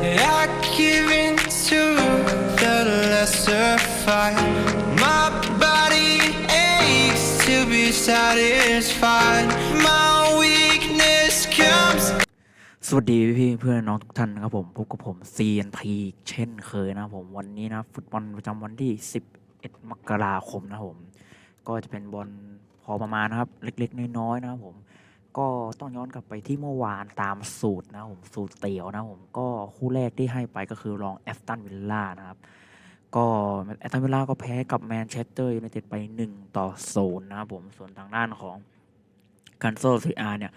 I give in to the lesser fight. My body aches to be satisfied. My weakness comes สวัสดีพี่เพื่อนน้องทุกท่านนะครับผมพบกับผม CNT เช่นเคยนะผมวันนี้นะฟุตบอลประจำวันที่ 11 มกราคมนะผม ก็จะเป็นบอลพอประมาณนะครับ เล็กๆ น้อยๆนะครับผม ก็ต้องย้อนกลับไปที่เมื่อวานตามสูตรนะผมสูตรเตี๋ยวนะผมก็คู่แรกที่ให้ไปก็คือรองแอสตันวิลล่านะครับก็แอสตันวิลล่าก็แพ้กับแมนเชสเตอร์ยูไนเต็ดไป 1 ต่อ0นะครับผมส่วนทางด้านของกันโซซีอาเนี่ย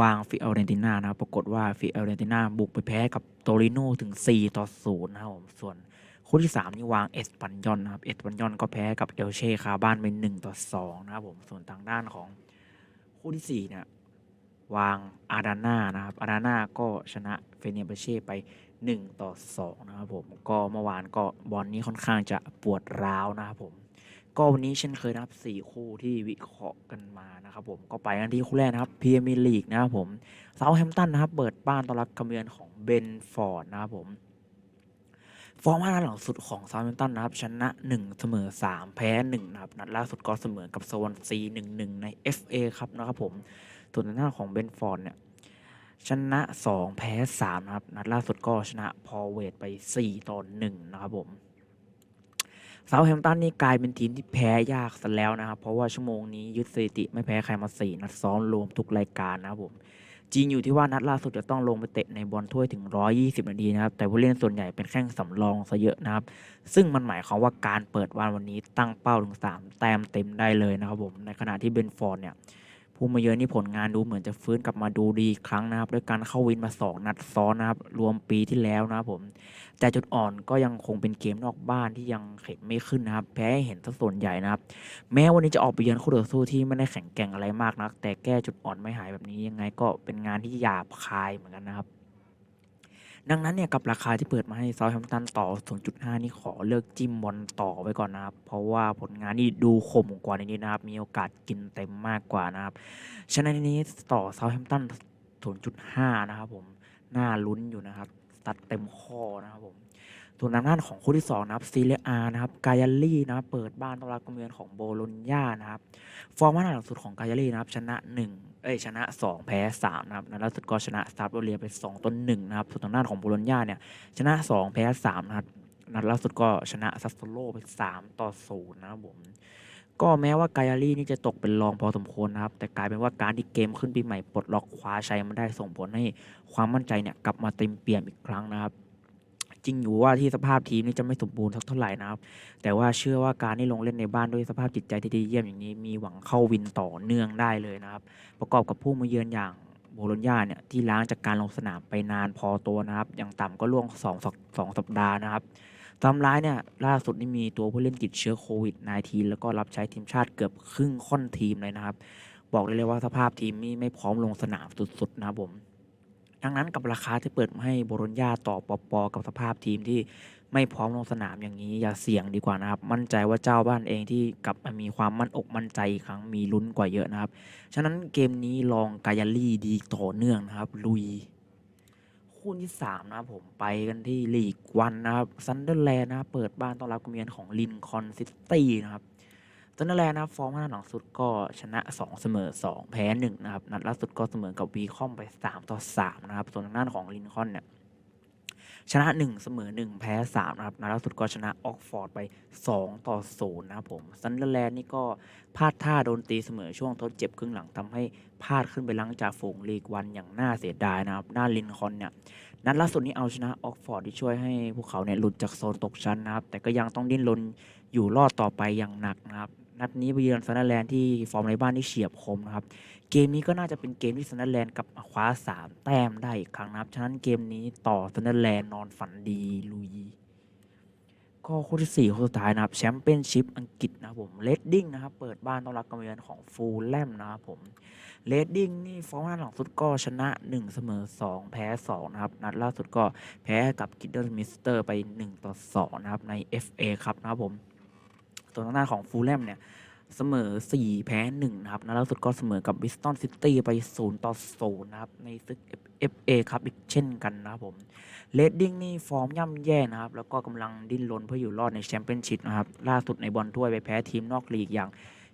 วางฟิออเรนติน่านะครับปรากฏว่าฟิออเรนติน่าบุกไปแพ้กับโตริโนถึง 4 ต่อ0นะครับผมส่วนคู่ที่ 3 นี่วางเอสปันยอนนะครับเอสปันยอนก็แพ้กับเอลเช่คาบ้านไป1ต่อ2นะครับผมส่วนทางด้านของคู่ที่4เนี่ย วางอาดาน่านะครับอาดาน่าก็ชนะเฟเนเบเช่ไป 1 ต่อ 2 นะครับผม ก็เมื่อวานก็บอลนี้ค่อนข้างจะปวดร้าวนะครับผม ก็วันนี้เช่นเคยนะครับ 4 คู่ที่วิเคราะห์กันมานะครับผม ก็ไปกันที่คู่แรกนะครับพรีเมียร์ลีกนะครับผมเซาท์แฮมป์ตันนะครับเปิดบ้านต้อนรับคำเยือนของเบนฟอร์ดนะครับผมฟอร์มนัดหลังสุดของซาแฮมป์ตันนะครับ ชนะ 1 เสมอ 3 แพ้ 1 นะครับ นัดล่าสุดก็เสมอกับโซนซี1-1ใน FA ครับนะครับผม ส่วนทางด้านของเบนฟอร์ดเนี่ยชนะ 2 แพ้ 3 นะครับ นัดล่าสุดก็ชนะพอเวทไป 4ต่อ1นะครับผมเซาแฮมตันนี่กลายเป็นทีมที่แพ้ยากซะแล้วนะครับ เพราะว่าชั่วโมงนี้ยึดสถิติไม่แพ้ใครมา 4 นัดซ้อนรวมทุกรายการนะครับผมจริงอยู่ที่ว่านัดล่าสุดจะต้องลงไปเตะในบอลถ้วยถึง 120 นาทีนะครับ แต่ผู้เล่นส่วนใหญ่เป็นแข้งสำรองซะเยอะนะครับ ซึ่งมันหมายความว่าการเปิดวันวันนี้ตั้งเป้าถึง 3 แต้มเต็มได้เลยนะครับผม ในขณะที่เบนฟอร์ดเนี่ย ผู้มาเยือนนี่ผลงานดูเหมือนจะฟื้นกลับมาดูดีครั้งนะครับ ด้วยการเข้าวินมา 2 นัดซ้อนนะครับ รวมปีที่แล้วนะครับผม แต่จุดอ่อนก็ยังคงเป็นเกมนอกบ้านที่ยังเข็นไม่ขึ้นนะครับ แพ้เห็นซะส่วนใหญ่นะครับ แม้วันนี้จะออกไปเยือนคู่ต่อสู้ที่ไม่ได้แข็งแกร่งอะไรมากนัก แต่แก้จุดอ่อนไม่หายแบบนี้ยังไงก็เป็นงานที่หยาบคายเหมือนกันนะครับ ดังนั้นเนี่ยกับราคาที่เปิดมาให้เซาท์แฮมป์ตันต่อ 0.5 นี่ขอเลิกจิ้มบอลต่อไว้ก่อนนะครับ เพราะว่าผลงานนี่ดูข่มกว่าในนี้นะครับ มีโอกาสกินเต็มมากกว่านะครับ ฉะนั้นในนี้ต่อเซาท์แฮมป์ตัน 0.5 นะครับผม น่าลุ้นอยู่นะครับ ตัดเต็มข้อนะครับผม ส่วนทางด้านของคู่ที่2นะครับซีเรียอานะครับกายาลี่นะครับเปิดบ้านต้อนรับกำเนินของโบโลญญานะครับฟอร์มหลังสุดของกายาลี่นะครับชนะ 1 เอ้ยชนะ 2 แพ้3นะครับนัดล่าสุดก็ชนะซาบโรเลียไป2ต้น1นะครับส่วนทางด้านของโบโลญญาเนี่ยชนะ 2 แพ้3นะครับนัดล่าสุดก็ชนะซัสโซโลไป 3 ต่อ0นะครับผมก็แม้ว่ากายาลี่นี่จะตกเป็นรองพอสมควรนะครับ แต่กลายเป็นว่าการที่เกมขึ้นปีใหม่ปลดล็อกคว้าชัยมาได้ส่งผลให้ความมั่นใจเนี่ยกลับมาเต็มเปี่ยมอีกครั้งนะครับ จริงอยู่ว่าที่สภาพทีมนี่จะไม่สมบูรณ์สักเท่าไหร่นะครับ แต่ว่าเชื่อว่าการที่ลงเล่นในบ้านด้วยสภาพจิตใจที่ดีเยี่ยมอย่างนี้มีหวังเข้าวินต่อเนื่องได้เลยนะครับ ประกอบกับผู้มาเยือนอย่างโบโลญญาเนี่ยที่ล้างจากการลงสนามไปนานพอตัวนะครับ อย่างต่ำก็ล่วง2สัปสองสัปดาห์นะครับตามร้ายเนี่ยล่าสุดนี่มีตัวผู้เล่นติดเชื้อโควิด -19 แล้วก็รับใช้ทีมชาติเกือบครึ่งค่อนทีมเลยนะครับ บอกได้เลยว่าสภาพทีมนี่ไม่พร้อมลงสนามสุดๆนะครับผม ดังนั้นกับราคาที่เปิดมาให้โบโลญญาต่อปอปอกับสภาพทีมที่ไม่พร้อมลงสนามอย่างนี้อย่าเสี่ยงดีกว่านะครับ มั่นใจว่าเจ้าบ้านเองที่กลับมามีความมั่นอกมั่นใจอีกครั้งมีลุ้นกว่าเยอะนะครับ ฉะนั้นเกมนี้ลองกายาลี่ดีต่อเนื่องนะครับ ลุย คู่ที่ 3 นะครับผมไปกันที่ลีกวันนะครับซันเดอร์แลนด์นะครับเปิดบ้านต้อนรับกำเนินของลินคอนซิตี้นะครับ ซันอร์แลนด์นะครับฟอร์มห้าหลังสุดก็ชนะ 2 เสมอ 2 แพ้ 1 นะครับ นัดล่าสุดก็เสมอกับวีคอมไป 3 ต่อ 3 นะครับ ส่วนทางด้านของลินคอนเนี่ยชนะ 1 เสมอ 1 แพ้ 3 นะครับนัดล่าสุดก็ชนะออกฟอร์ดไป 2 ต่อ 0 นะครับผมซันเดอร์แลนด์นี่ก็พลาดท่าโดนตีเสมอช่วงทดเจ็บครึ่งหลังทำให้พลาดขึ้นไปลังจากฝูงลีกวันอย่างน่าเสียดายนะครับด้านลินคอนเนี่ยนัดล่าสุดนี้เอาชนะออกฟอร์ดที่ช่วยให้พวกเขาเนี่ยหลุดจากโซนตกชั้นนะครับ แต่ก็ยังต้องดิ้นรนอยู่รอดต่อไปอย่างหนักนะครับ นัดนี้ไปเยือนซันเดอร์แลนด์ที่ฟอร์มในบ้านที่เฉียบคมนะครับ เกมนี้ก็น่าจะเป็นเกมที่ซันเดอร์แลนด์กับคว้า3แต้มได้อีกครั้งนะครับ ฉะนั้นเกมนี้ต่อซันเดอร์แลนด์นอนฝันดีลุย ก็คู่ที่4คู่สุดท้ายนะครับแชมเปี้ยนชิพอังกฤษนะผมเลดดิ้งนะครับ เปิดบ้านต้อนรับกำเนินของฟูลแลมนะครับผมเลดดิ้งนี่ฟอร์มหลังสุดก็ชนะ 1 เสมอ 2 แพ้ 2 นะครับ นัดล่าสุดก็แพ้กับกิดเดิลมิสเตอร์ไป 1 ต่อ 2 นะครับ ใน FA ครับนะครับผม ส่วนทางด้านของฟูลแลมเนี่ยเสมอ 4 แพ้1นะครับนัดล่าสุดก็เสมอกับบิสตันซิตี้ไป 0 ต่อ0นะครับ ในศึก FA ครับอีกเช่นกันนะครับผมเลดดิ้งนี่ฟอร์มย่ำแย่นะครับ แล้วก็กำลังดิ้นรนเพื่ออยู่รอดในแชมเปี้ยนชิพนะครับ ล่าสุดในบอลถ้วยไปแพ้ทีมนอกลีกอย่าง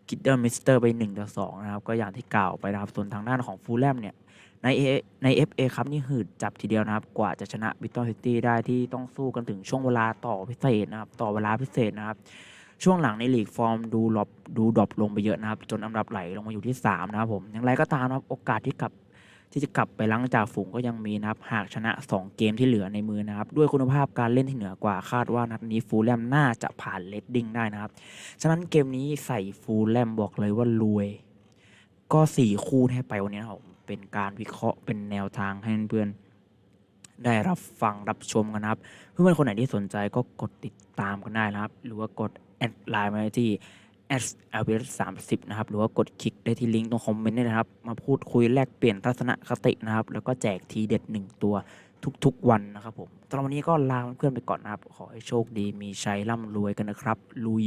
กิดเดอร์มิสเตอร์ไป 1 ต่อ 2 นะครับ ก็อย่างที่กล่าวไปนะครับ ส่วนทางด้านของฟูลแลมเนี่ยใน A ใน FA ครับนี่หืดจับทีเดียวนะครับ กว่าจะชนะบิ t ต r ซิตี้ได้ที่ต้องสู้กันถึงช่วงเวลาต่อพิเศษนะครับ ต่อเวลาพิเศษนะครับ ช่วงหลังในลีกฟอร์มดูลบดูดรอปลงไปเยอะนะครับ จนอันดับไหลลงมาอยู่ที่ 3 นะครับผมอย่างไรก็ตามนะครับโอกาสที่กลับที่จะกลับไปหลังจากฝูงก็ยังมีนะครับ หากชนะ 2 เกมที่เหลือในมือนะครับ ด้วยคุณภาพการเล่นที่เหนือกว่าคาดว่านัดนี้ฟูลแลมน่าจะผ่านเลดดิ้งได้นะครับ ฉะนั้นเกมนี้ใส่ฟูลแลมบอกเลยว่ารวย ก็สี่คู่ให้ไปวันนี้นะครับเป็นการวิเคราะห์เป็นแนวทางให้เพื่อนได้รับฟังรับชมกันนะครับ เพื่อนๆคนไหนที่สนใจก็กดติดตามกันได้นะครับ หรือว่ากด แอดไลน์มาได้ที่ s l b 3 0นะครับ หรือว่ากดคลิกได้ที่ลิงก์ตรงคอมเมนต์นี่นะครับ มาพูดคุยแลกเปลี่ยนทัศนคตินะครับ แล้วก็แจกทีเด็ดหนึ่งตัวทุกๆวันนะครับผมตอนวันนี้ก็ลาเพื่อนไปก่อนนะครับ ขอให้โชคดีมีชัยร่ำรวยกันนะครับ ลุย